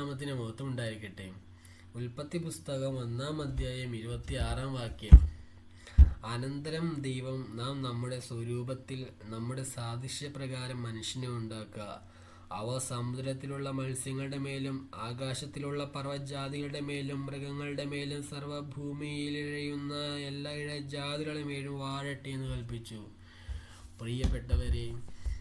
നാമത്തിന് മഹത്വം ഉണ്ടായിരിക്കട്ടെ ഉൽപ്പത്തി പുസ്തകം ഒന്നാം അധ്യായം ഇരുപത്തി ആറാം വാക്യം. അനന്തരം ദൈവം നാം നമ്മുടെ സ്വരൂപത്തിൽ നമ്മുടെ സാദൃശ്യപ്രകാരം മനുഷ്യനെ ഉണ്ടാക്കുക. അവ സമുദ്രത്തിലുള്ള മത്സ്യങ്ങളുടെ മേലും ആകാശത്തിലുള്ള പർവജാതികളുടെ മേലും മൃഗങ്ങളുടെ മേലും സർവഭൂമിയിലിഴയുന്ന എല്ലാ ഇഴജാതികളുടെ മേലും വാഴട്ടെ എന്ന് കൽപ്പിച്ചു. പ്രിയപ്പെട്ടവരെ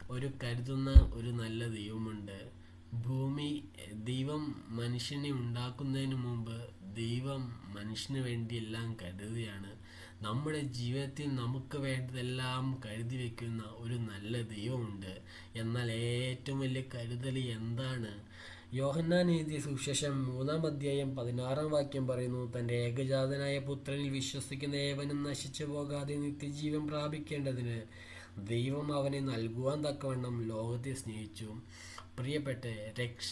ഒരു കരുതുന്ന ഒരു നല്ല ദൈവമുണ്ട്. ഭൂമി ദൈവം മനുഷ്യനെ ഉണ്ടാക്കുന്നതിന് മുമ്പ് ദൈവം മനുഷ്യന് വേണ്ടി എല്ലാം കരുതുകയാണ്. നമ്മുടെ ജീവിതത്തിൽ നമുക്ക് വേണ്ടതെല്ലാം കരുതി വെക്കുന്ന ഒരു നല്ല ദൈവമുണ്ട്. എന്നാൽ ഏറ്റവും വലിയ കരുതൽ എന്താണ്? യോഹന്നാൻ എഴുതിയ സുവിശേഷം മൂന്നാം അധ്യായം പതിനാറാം വാക്യം പറയുന്നു തന്റെ ഏകജാതനായ പുത്രനിൽ വിശ്വസിക്കുന്ന ഏവനും നശിച്ചു പോകാതെ നിത്യജീവൻ പ്രാപിക്കേണ്ടതിന് ദൈവം അവനെ നൽകുവാൻ തക്കവണ്ണം ലോകത്തെ സ്നേഹിച്ചു പ്രിയപ്പെട്ട രക്ഷ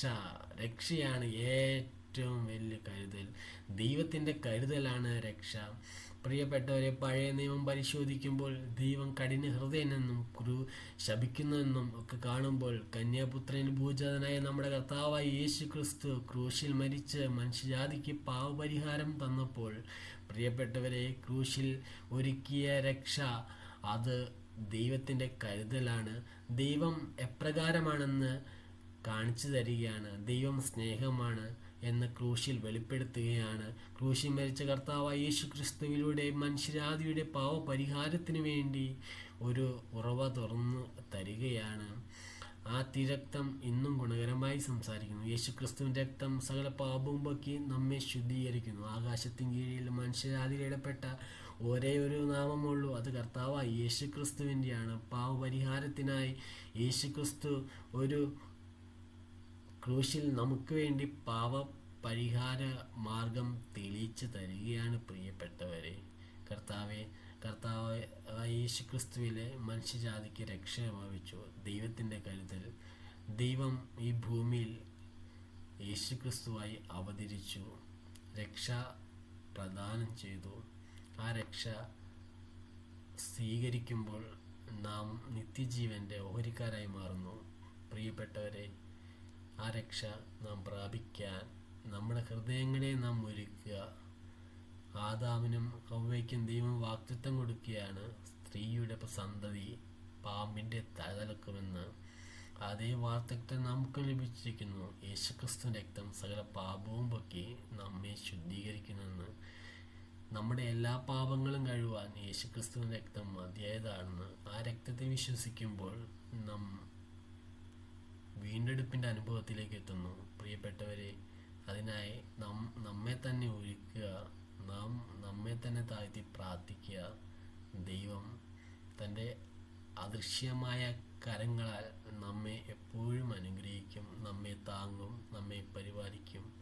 രക്ഷയാണ് ഏറ്റവും വലിയ കരുതൽ. ദൈവത്തിന്റെ കരുതലാണ് രക്ഷ. പ്രിയപ്പെട്ടവരെ പഴയ നിയമം പരിശോധിക്കുമ്പോൾ ദൈവം കഠിന ഹൃദയനെന്നും ക്രൂ ശപിക്കുന്നെന്നും ഒക്കെ കാണുമ്പോൾ കന്യാപുത്രൻ ഭൂജാതനായ നമ്മുടെ കർത്താവായ യേശു ക്രിസ്തു ക്രൂശിൽ മരിച്ച് മനുഷ്യജാതിക്ക് പാവപരിഹാരം തന്നപ്പോൾ പ്രിയപ്പെട്ടവരെ ക്രൂശിൽ ഒരുക്കിയ രക്ഷ അത് ദൈവത്തിന്റെ കരുതലാണ്. ദൈവം എപ്രകാരമാണെന്ന് കാണിച്ചു തരികയാണ്. ദൈവം സ്നേഹമാണ് എന്ന് ക്രൂശിൽ വെളിപ്പെടുത്തുകയാണ്. ക്രൂശിൽ മരിച്ച കർത്താവായ യേശു ക്രിസ്തുവിലൂടെ മനുഷ്യരാതിയുടെ പാവപരിഹാരത്തിന് വേണ്ടി ഒരു ഉറവ തുറന്നു തരികയാണ്. ആ തിരക്തം ഇന്നും ഗുണകരമായി സംസാരിക്കുന്നു. യേശു ക്രിസ്തുവിന്റെ രക്തം സകല പാപവും പൊക്കി നമ്മെ ശുദ്ധീകരിക്കുന്നു. ആകാശത്തിൻ കീഴിൽ മനുഷ്യരാതിൽ ഇടപെട്ട ഒരേ ഒരു നാമമുള്ളൂ. അത് കർത്താവായ യേശു ക്രിസ്തുവിന്റെയാണ് പാവപരിഹാരത്തിനായി യേശു ക്രിസ്തു ഒരു ക്രൂശിൽ നമുക്ക് വേണ്ടി പാവ പരിഹാര മാർഗം തെളിയിച്ചു തരികയാണ് പ്രിയപ്പെട്ടവരെ. കർത്താവെ കർത്താവ് യേശു ക്രിസ്തുവിലെ മനുഷ്യജാതിക്ക് രക്ഷ ലഭിച്ചു ദൈവത്തിന്റെ കരുതൽ ദൈവം ഈ ഭൂമിയിൽ യേശു ക്രിസ്തുവായി അവതരിച്ചു. രക്ഷ പ്രദാനം ചെയ്തു. ആ രക്ഷ സ്വീകരിക്കുമ്പോൾ നാം നിത്യജീവന്റെ ഓഹരിക്കാരായി മാറുന്നു. പ്രിയപ്പെട്ടവരെ ആ രക്ഷ നാം പ്രാപിക്കാൻ നമ്മുടെ ഹൃദയങ്ങളെ നാം ഒരുക്കുക. ആദാമിനും ഹൗവയ്ക്കും ദൈവം വാക്തിത്വം കൊടുക്കുകയാണ്. സ്ത്രീയുടെ സന്തതി പാമ്പിന്റെ തലതലക്കുമെന്ന് അതേ വാർത്തക്തം നമുക്ക് ലഭിച്ചിരിക്കുന്നു. യേശുക്രിസ്തു രക്തം സകല പാപവും പൊക്കി നമ്മെ ശുദ്ധീകരിക്കുന്നെന്ന് നമ്മുടെ എല്ലാ പാപങ്ങളും കഴിവാൻ യേശുക്രിസ്തു രക്തം മതിയായതാണെന്ന് ആ രക്തത്തെ വിശ്വസിക്കുമ്പോൾ നാം വീണ്ടെടുപ്പിന്റെ അനുഭവത്തിലേക്ക് എത്തുന്നു. പ്രിയപ്പെട്ടവരെ അതിനായി നാം നമ്മെ തന്നെ ഒരുക്കുക നാം നമ്മെ തന്നെ താഴ്ത്തി പ്രാർത്ഥിക്കുക. ദൈവം തന്റെ അദൃശ്യമായ കരങ്ങളാൽ നമ്മെ എപ്പോഴും അനുഗ്രഹിക്കും നമ്മെ താങ്ങും നമ്മെ പരിപാലിക്കും.